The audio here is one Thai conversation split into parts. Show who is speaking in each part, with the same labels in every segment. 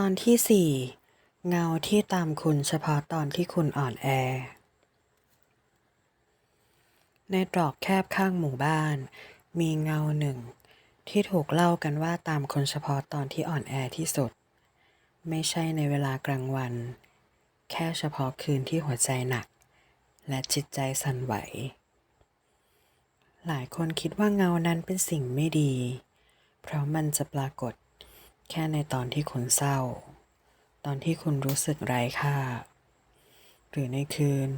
Speaker 1: ตอนที่สี่เงาที่ตามคุณเฉพาะตอนที่คุณอ่อนแอ ในตรอกแคบข้างหมู่บ้าน มีเงาหนึ่ง ที่ถูกเล่ากันว่าตามคนเฉพาะตอนที่อ่อนแอที่สุด ไม่ใช่ในเวลากลางวัน แค่เฉพาะคืนที่หัวใจหนัก และจิตใจสั่นไหว หลายคนคิดว่าเงานั้นเป็นสิ่งไม่ดี เพราะมันจะปรากฏ แค่ในตอนที่คุณเศร้า ตอนที่คุณรู้สึกไร้ค่า หรือในคืน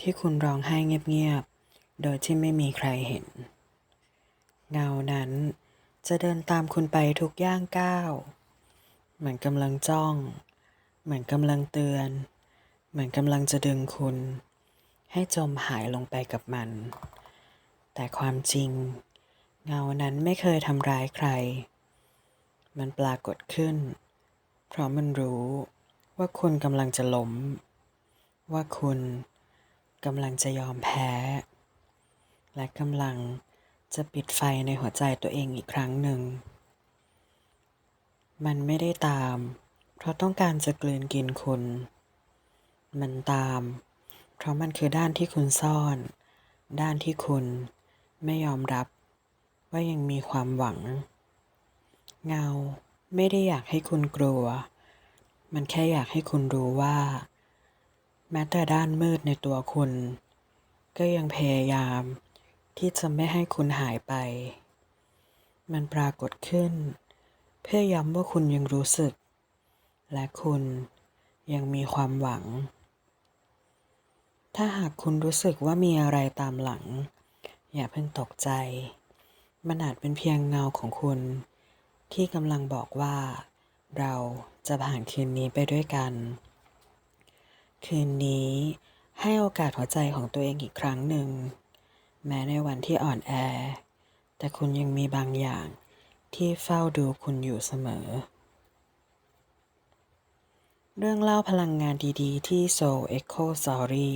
Speaker 1: ที่คุณร้องไห้เงียบๆ โดยที่ไม่มีใครเห็น เงานั้นจะเดินตามคุณไปทุกย่างก้าว เหมือนกำลังจ้อง เหมือนกำลังเตือน เหมือนกำลังจะดึงคุณ ให้จมหายลงไปกับมัน แต่ความจริง เงานั้นไม่เคยทำร้ายใคร มันปรากฏขึ้น เพราะมันรู้ว่าคุณกำลังจะล้ม ว่าคุณกำลังจะยอมแพ้ และกำลังจะปิดไฟในหัวใจตัวเองอีกครั้งหนึ่ง มันไม่ได้ตาม เพราะต้องการจะกลืนกินคุณ มันตาม เพราะมันคือด้านที่คุณซ่อน ด้านที่คุณไม่ยอมรับว่ายังมีความหวัง เงาไม่ได้อยากให้คุณกลัว มันแค่อยากให้คุณรู้ว่า แม้แต่ด้านมืดในตัวคุณ ก็ยังพยายาม ที่จะไม่ให้คุณหายไป มันปรากฏขึ้น เพื่อย้ำว่าคุณยังรู้สึก และคุณยังมีความหวัง ถ้าหากคุณรู้สึกว่ามีอะไรตามหลัง อย่าเพิ่งตกใจ มันอาจเป็นเพียงเงาของคุณ ที่กำลังบอกว่า เราจะผ่านคืนนี้ไปด้วยกัน คืนนี้ให้โอกาสหัวใจของตัวเองอีกครั้งหนึ่ง แม้ในวันที่อ่อนแอ แต่คุณยังมีบางอย่างที่เฝ้าดูคุณอยู่เสมอ เรื่องเล่าพลังงานดีๆ ที่ Soul Echo Story